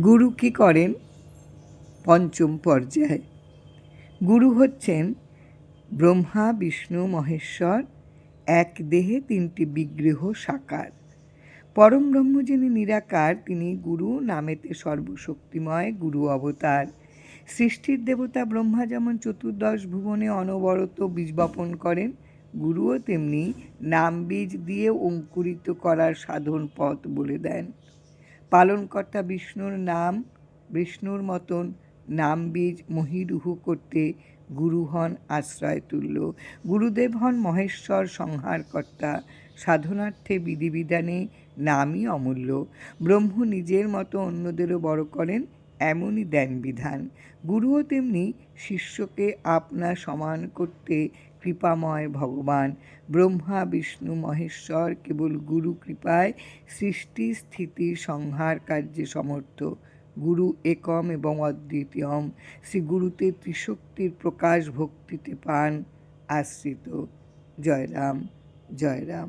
গুরু কি করেন? পঞ্চম পর্যায়। গুরু হচ্ছেন ব্রহ্মা, বিষ্ণু, মহেশ্বর, এক দেহে তিনটি বিগ্রহ সাকার। পরম ব্রহ্ম যিনি নিরাকার, তিনি গুরু নামেতে সর্বশক্তিময় গুরু অবতার। সৃষ্টির দেবতা ব্রহ্মা যেমন চতুর্দশ ভুবনে অনবরত বীজ বপন করেন, গুরুও তেমনি নাম বীজ দিয়ে অঙ্কুরিত করার সাধন পথ বলে দেন। পালনকর্তা বিষ্ণুর নাম, বিষ্ণুর মতন নাম বীজ মহিরুহু করতে গুরু হন আশ্রয় তুল্য। গুরুদেব হন মহেশ্বর সংহারকর্তা, সাধনার্থে বিধিবিধানে নামই অমূল্য। ব্রহ্ম নিজের মতো অন্যদেরও বড় করেন এমনই দেন বিধান। গুরুও তেমনি শিষ্যকে আপনা সমান করতে কৃপাময় ভগবান। ব্রহ্মা, বিষ্ণু, মহেশ্বর কেবল গুরু কৃপায়, সৃষ্টি, স্থিতি, সংহার কার্যে সমর্থ। গুরু একম এবং অদ্বিতীয়ম। শ্রী গুরুতে ত্রিশক্তির প্রকাশ ভক্তিতে পান। আশ্রিত। জয় রাম জয় রাম